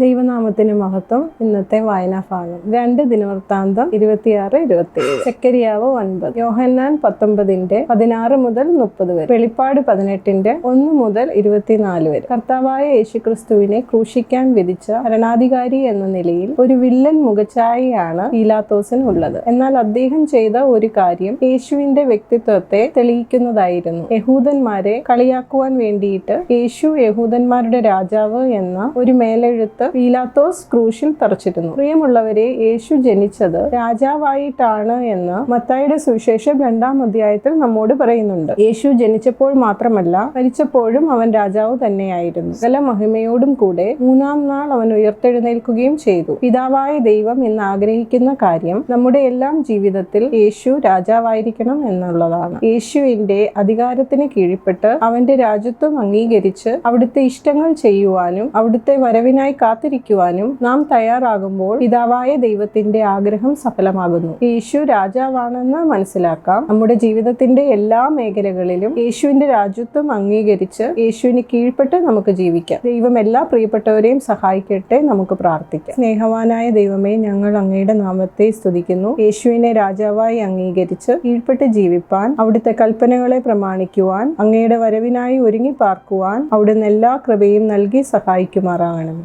ദൈവനാമത്തിന് മഹത്വം. ഇന്നത്തെ വായനാ ഭാഗം. രണ്ട് ദിനവൃത്താന്തം ഇരുപത്തിയാറ് ഇരുപത്തിയേഴ്. ചെക്കരിയാവ് ഒൻപത്. യോഹന്നാൻ പത്തൊമ്പതിന്റെ പതിനാറ് മുതൽ മുപ്പത് വരെ. വെളിപ്പാട് പതിനെട്ടിന്റെ ഒന്ന് മുതൽ ഇരുപത്തിനാല് വരെ. കർത്താവായ യേശുക്രിസ്തുവിനെ ക്രൂശിക്കാൻ വിധിച്ച ഭരണാധികാരി എന്ന നിലയിൽ ഒരു വില്ലൻ മുഖഛായയാണ് പീലാത്തോസിന് ഉള്ളത്. എന്നാൽ അദ്ദേഹം ചെയ്ത ഒരു കാര്യം യേശുവിന്റെ വ്യക്തിത്വത്തെ തെളിയിക്കുന്നതായിരുന്നു. യഹൂദന്മാരെ കളിയാക്കുവാൻ വേണ്ടിയിട്ട് യേശു യഹൂദന്മാരുടെ രാജാവ് എന്ന ഒരു മേലെഴുത്ത് പീലാത്തോസ് ക്രൂശിൽ തറച്ചിരുന്നു. പ്രിയമുള്ളവരെ യേശു ജനിച്ചത് രാജാവായിട്ടാണ് എന്ന് മത്തായുടെ സുവിശേഷം രണ്ടാം അധ്യായത്തിൽ നമ്മോട് പറയുന്നുണ്ട്. യേശു ജനിച്ചപ്പോൾ മാത്രമല്ല മരിച്ചപ്പോഴും അവൻ രാജാവ് തന്നെയായിരുന്നു. സകല മഹിമയോടും കൂടെ മൂന്നാം നാൾ അവൻ ഉയർത്തെഴുന്നേൽക്കുകയും ചെയ്തു. പിതാവായ ദൈവം എന്ന് ആഗ്രഹിക്കുന്ന കാര്യം നമ്മുടെ എല്ലാം ജീവിതത്തിൽ യേശു രാജാവായിരിക്കണം എന്നുള്ളതാണ്. യേശുവിന്റെ അധികാരത്തിന് കീഴ്പ്പെട്ട് അവന്റെ രാജ്യത്വം അംഗീകരിച്ച് അവിടുത്തെ ഇഷ്ടങ്ങൾ ചെയ്യുവാനും അവിടുത്തെ വരവിനായി കാത്തിരിക്കുവാനും നാം തയ്യാറാകുമ്പോൾ പിതാവായ ദൈവത്തിന്റെ ആഗ്രഹം സഫലമാകുന്നു. യേശു രാജാവാണെന്ന് മനസ്സിലാക്കാം. നമ്മുടെ ജീവിതത്തിന്റെ എല്ലാ മേഖലകളിലും യേശുവിന്റെ രാജ്യത്വം അംഗീകരിച്ച് യേശുവിന് കീഴ്പ്പെട്ട് നമുക്ക് ജീവിക്കാം. ദൈവം എല്ലാ പ്രിയപ്പെട്ടവരെയും സഹായിക്കട്ടെ നമുക്ക് പ്രാർത്ഥിക്കാം. സ്നേഹവാനായ ദൈവമേ ഞങ്ങൾ അങ്ങയുടെ നാമത്തെ സ്തുതിക്കുന്നു. യേശുവിനെ രാജാവായി അംഗീകരിച്ച് കീഴ്പ്പെട്ട് ജീവിപ്പാൻ അവിടുത്തെ കൽപ്പനകളെ പ്രമാണിക്കുവാൻ അങ്ങയുടെ വരവിനായി ഒരുങ്ങി പാർക്കുവാൻ അവിടുന്ന് എല്ലാ കൃപയും നൽകി സഹായിക്കുമാറാകണം.